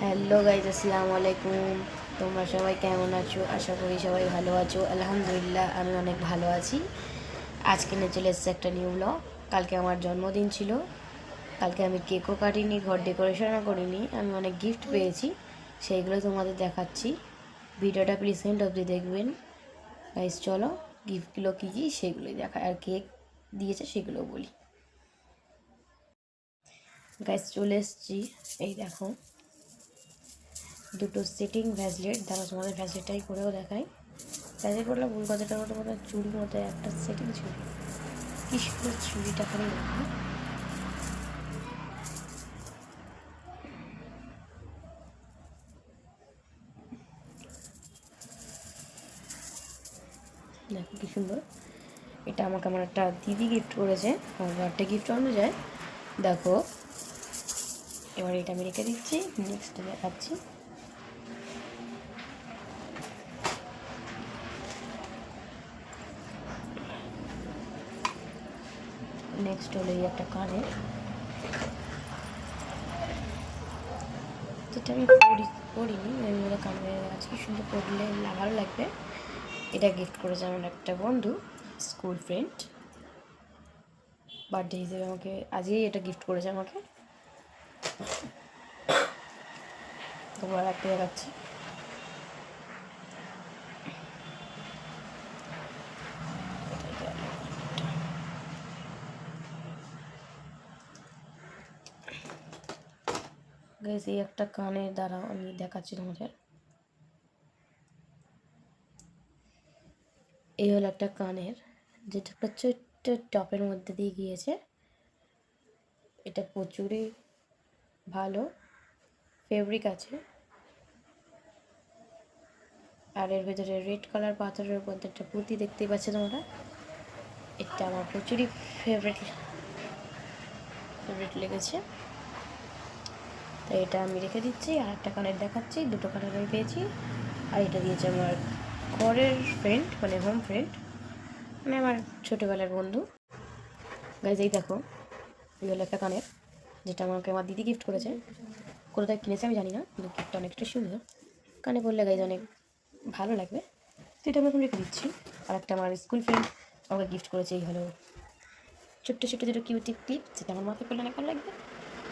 Hello guys আসসালামু আলাইকুম তোমরা সবাই কেমন আছো? আশা করি সবাই ভালো আছো। আলহামদুলিল্লাহ, আমি অনেক ভালো আছি। আজকে নিয়ে চলে এসেছে একটা নিউ ব্লগ কালকে আমার জন্মদিন ছিল। কালকে আমি কেকও কাটিনি, ঘর ডেকোরেশনও করিনি। আমি অনেক গিফট পেয়েছি। সেইগুলো তোমাদের দেখাচ্ছি। ভিডিওটা প্লিজ এন্ড অবধি দেখবেন। গাইজ চলো গিফটগুলো কী কী সেগুলোই দেখা আর কেক দিয়েছে সেগুলো বলি। গাইজ চলে এসেছি। এই দেখো। দুটো সেটিং ভ্যাসলেট দ্বারা তোমাদের ভ্যাসলেটটাই করেও দেখাই। ভ্যাসলেট করলে ভুল কথাটা ওটা মতো চুড়ি মতো একটা সেটিং চুড়ি। কি সুন্দর করে দেখো। দেখো কি সুন্দর। এটা আমাকে আমার একটা দিদি গিফট করেছে, আমার বার্থডে গিফট অনুযায়ী দেখো, এবার এটা আমি রেখে দিচ্ছি নেক্সট দেখাচ্ছি। নেক্সট হলো এই একটা কানের। যেটা আমি পড়ি পড়িনি আমি ওরা কানে আজকে সুন্দর পড়লে ভালো লাগবে। এটা গিফট করেছে আমার একটা বন্ধু স্কুল ফ্রেন্ড বার্থডে হিসেবে আমাকে, আজকেই এটা গিফট করেছে আমাকে। তোমার একটা দেখাচ্ছি। গাইস এই একটা কানের দ্বারা আমি দেখাচ্ছি তোমাদের। এই হলো একটা কানের, যেটা একটা ছোট্ট টপের মধ্যে দিয়ে গিয়েছে। এটা প্রচুরই ভালো ফেব্রিক আছে। আর এর ভেতরে রেড কালার পাথরের মধ্যে একটা পুঁতি দেখতেই পাচ্ছ তোমরা। এটা আমার প্রচুরই ফেভারিট ফেভারিট লেগেছে। এটা আমি রেখে দিচ্ছি আর একটা কানের দেখাচ্ছি, দুটো কানের আমি পেয়েছি। আর এটা দিয়েছে আমার ঘরের ফ্রেন্ড মানে হোম ফ্রেন্ড মানে আমার ছোটোবেলার বন্ধু। গাইজ এই দেখো, এই হলো একটা কানের, যেটা আমাকে আমার দিদি গিফট করেছে। কোথায় কিনেছে আমি জানি না, কিন্তু গিফটটা অনেকটা সুন্দর। কানে পড়লে গাইজ অনেক ভালো লাগবে। এটা আমি এখন রেখে দিচ্ছি। আর একটা আমার স্কুল ফ্রেন্ড আমাকে গিফট করেছে, এই হলো ছোট্ট ছোট্ট ছোটো কিউটি ক্লিপ যেটা আমার মাথায় পড়লে অনেক ভালো লাগবে।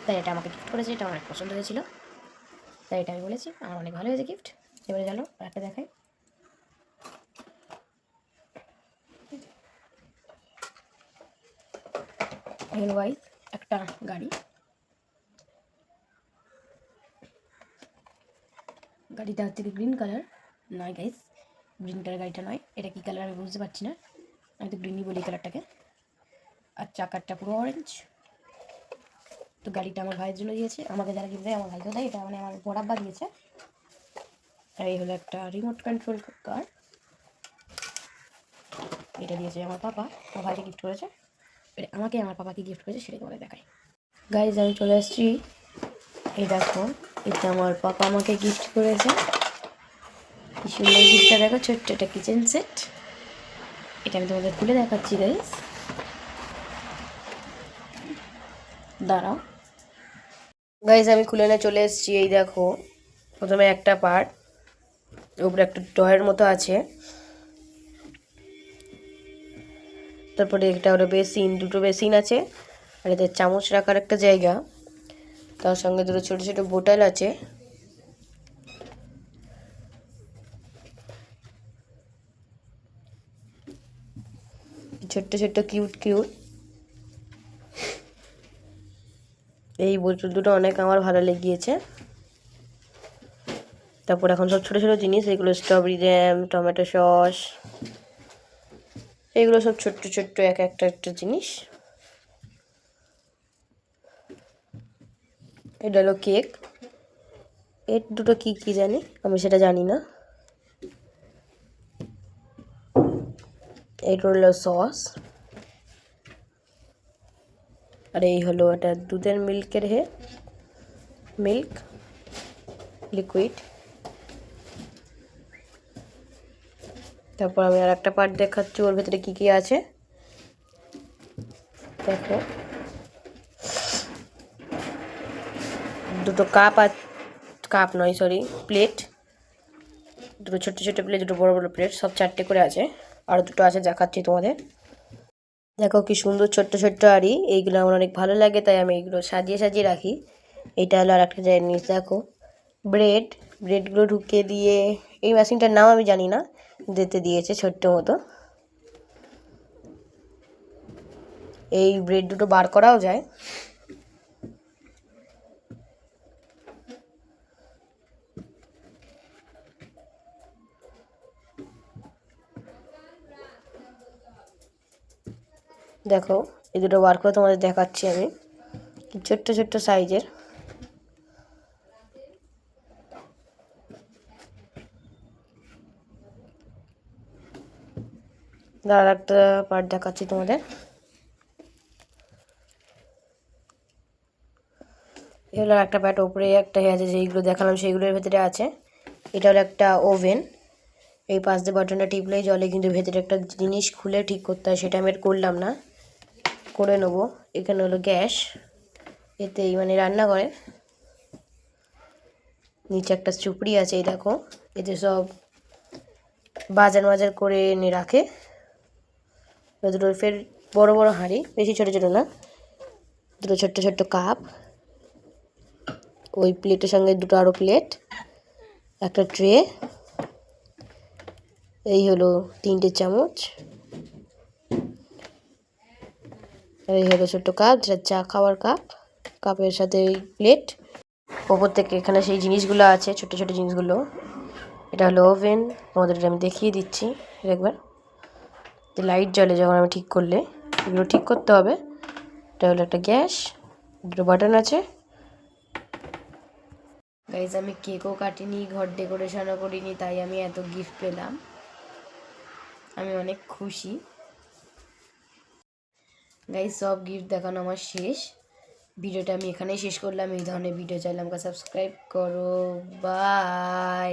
তাই এটা আমাকে গিফট করেছে, এটা আমার অনেক পছন্দ হয়েছিল। তাই এটা আমি বলেছি, আমার অনেক ভালো হয়েছে গিফট এবারে আর একটা দেখাই। গাইজ একটা গাড়ি। গাড়িটা হচ্ছে গ্রিন কালার নয় গাইজ গ্রিন কালার গাড়িটা নয়। এটা কী কালার আমি বুঝতে পারছি না। আমি তো গ্রিনই বলি কালারটাকে আর চাকারটা পুরো অরেঞ্জ তো গাড়িটা আমার ভাইয়ের জন্য দিয়েছে, আমাকে যারা গিফট দেয়, আমার ভাইকেও দেয়, এটা মানে আমার বরাব্বা দিয়েছে। আর এই হলো একটা রিমোট কন্ট্রোল কার এটা দিয়েছে আমার পাপা আমার ভাইকে গিফট করেছে। এটা আমাকে আমার পাপাকে গিফট করেছে সেটা তোমাদের দেখাই। গাইজ আমি চলে এসেছি। এই দেখো, এটা আমার পাপা আমাকে গিফট করেছে। কি সুন্দর গিফটটা দেখো, ছোট্ট একটা কিচেন সেট এটা আমি তোমাদের খুলে দেখাচ্ছি গাইজ দাঁড়াও। গাইজ আমি খুলে নিয়ে চলে এসেছি, এই দেখো। প্রথমে একটা পার্ট উপরে একটা টয়ের মতো আছে। তারপরে একটা ওটা বেসিন দুটো বেসিন আছে, আর এদের চামচ রাখার একটা জায়গা। তার সঙ্গে দুটো ছোটো ছোটো বোতল আছে। ছোট্ট ছোট্ট কিউট কিউট এই বোতল দুটো অনেক আমার ভালো লেগিয়েছে। তারপর এখন সব ছোটো ছোটো জিনিস, এগুলো স্ট্রবেরি জ্যাম টমেটো সস এগুলো সব ছোট্ট ছোট্ট এক একটা একটা জিনিস। এটা হলো কেক এর দুটো কী কী জানি? আমি সেটা জানি না। এটা হলো সস আর এই হলো এটা দুধের মিল্কের হে, মিল্ক লিকুইড তারপর আমি আর একটা পার্ট দেখাচ্ছি, ওর ভেতরে কী কী আছে। দেখো। দুটো কাপ আর কাপ নয় সরি প্লেট দুটো ছোট্ট ছোট্ট প্লেট দুটো বড় বড় প্লেট সব চারটে করে আছে। আর দুটো আছে, দেখাচ্ছি তোমাদের। দেখো কি সুন্দর ছোট্ট ছোট্ট আড়ি, এইগুলো আমার অনেক ভালো লাগে, তাই আমি এইগুলো সাজিয়ে সাজিয়ে রাখি। এটা হলো আর একটা জিনিস দেখো। ব্রেড, ব্রেডগুলো ঢুকিয়ে দিয়ে, এই মেশিনটার নাম আমি জানি না যেতে দিয়েছে ছোট্ট মতো। এই ব্রেড দুটো বার করাও যায়। দেখো, এই দুটো বার করে তোমাদের দেখাচ্ছি আমি। ছোট্ট ছোট্ট সাইজের। আর একটা পার্ট দেখাচ্ছি তোমাদের। এগুলো একটা প্যাট ওপরে একটা আছে, যেইগুলো দেখালাম সেইগুলোর ভেতরে আছে। এটা হলো একটা ওভেন এই পাশ দিয়ে বাটনটা টিপলেই জলে কিন্তু ভেতরে একটা জিনিস খুলে ঠিক করতে হয়, সেটা আমি করলাম না। করে নেব। এখানে হলো গ্যাস। এতেই মানে রান্না করে। নিচে একটা চুপড়ি আছে, এই দেখো। এতে সব বাজার মাজার করে এনে রাখে। দুটো ফের বড় বড় হাঁড়ি, বেশি ছোটো ছোটো না। দুটো ছোট্ট ছোট্ট কাপ। ওই প্লেটের সঙ্গে দুটো আরও প্লেট, একটা ট্রে। এই হলো তিনটে চামচ আর এই হলো ছোট্ট কাপ, যেটা চা খাওয়ার কাপ। কাপের সাথে প্লেট ওপর থেকে এখানে সেই জিনিসগুলো আছে ছোট ছোট জিনিসগুলো। এটা হলো ওভেন তোমাদের আমি দেখিয়ে দিচ্ছি একবার। লাইট জ্বলে যখন আমি ঠিক করলে, এগুলো ঠিক করতে হবে। এটা হলো একটা গ্যাস, দুটো বাটন আছে। গাইজ আমি কেকও কাটিনি, ঘর ডেকোরেশনও করিনি, তাই আমি এত গিফট পেলাম। আমি অনেক খুশি। গাইজ সব গিফট দেখানো আমার শেষ। ভিডিওটা আমি এখানেই শেষ করলাম। এই ধরনের ভিডিও চাইলে আমাকে সাবস্ক্রাইব করো। বাই